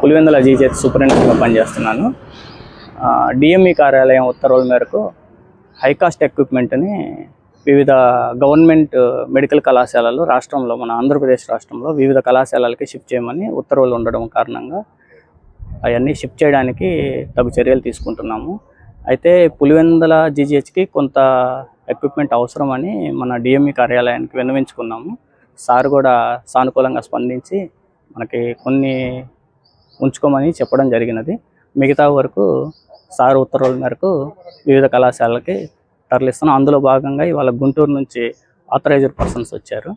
పులివెందుల జీజేత్ సూపరింటెండెంట్గా పనిచేస్తున్నాను. డిఎంఈ కార్యాలయం ఉత్తర్వుల మేరకు హైకాస్ట్ ఎక్విప్మెంట్ని వివిధ గవర్నమెంట్ మెడికల్ uh, కళాశాలలు రాష్ట్రంలో మన ఆంధ్రప్రదేశ్ రాష్ట్రంలో వివిధ కళాశాలలకి షిఫ్ట్ చేయమని ఉత్తర్వులు ఉండడం కారణంగా అవన్నీ షిఫ్ట్ చేయడానికి తగు చర్యలు తీసుకుంటున్నాము. అయితే పులివెందుల జీజీహెచ్కి కొంత ఎక్విప్మెంట్ అవసరమని మన డిఎంఈ కార్యాలయానికి విన్నవించుకున్నాము. సార్ కూడా సానుకూలంగా స్పందించి మనకి కొన్ని ఉంచుకోమని చెప్పడం జరిగినది. మిగతా వరకు సార్ ఉత్తర్వుల మేరకు వివిధ కళాశాలకి తరలిస్తున్నాం. అందులో భాగంగా ఇవాళ గుంటూరు నుంచి ఆథరైజ్డ్ పర్సన్స్ వచ్చారు.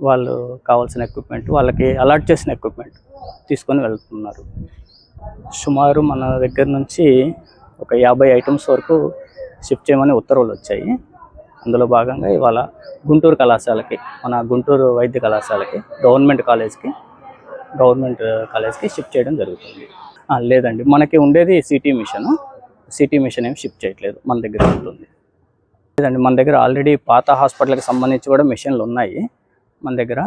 వాళ్ళు కావాల్సిన ఎక్విప్మెంట్ వాళ్ళకి అలాట్ చేసిన ఎక్విప్మెంట్ తీసుకొని వెళ్తున్నారు. సుమారు మన దగ్గర నుంచి ఒక యాభై ఐటమ్స్ వరకు షిఫ్ట్ చేయమని ఉత్తర్వులు వచ్చాయి. అందులో భాగంగా ఇవాళ గుంటూరు కళాశాలకి మన గుంటూరు వైద్య కళాశాలకి గవర్నమెంట్ కాలేజ్కి గవర్నమెంట్ కాలేజ్కి షిఫ్ట్ చేయడం జరుగుతుంది. లేదండి మనకి ఉండేది సిటీ మిషన్. సిటీ మిషన్ ఏమి షిఫ్ట్ చేయట్లేదు మన దగ్గర ఉంటుంది. లేదండి మన దగ్గర ఆల్రెడీ పాత హాస్పిటల్కి సంబంధించి కూడా మిషన్లు ఉన్నాయి. మన దగ్గర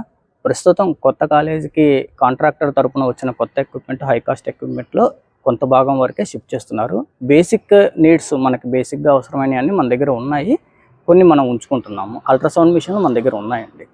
ప్రస్తుతం కొత్త కాలేజీకి కాంట్రాక్టర్ తరపున వచ్చిన కొత్త ఎక్విప్మెంట్ హై కాస్ట్ ఎక్విప్మెంట్లో కొంత భాగం వరకే షిఫ్ట్ చేస్తున్నారు. బేసిక్ నీడ్స్ మనకి బేసిక్గా అవసరమైనవి అన్నీ మన దగ్గర ఉన్నాయి. కొన్ని మనం ఉంచుకుంటున్నాము. అల్ట్రాసౌండ్ మిషన్లు మన దగ్గర ఉన్నాయండి.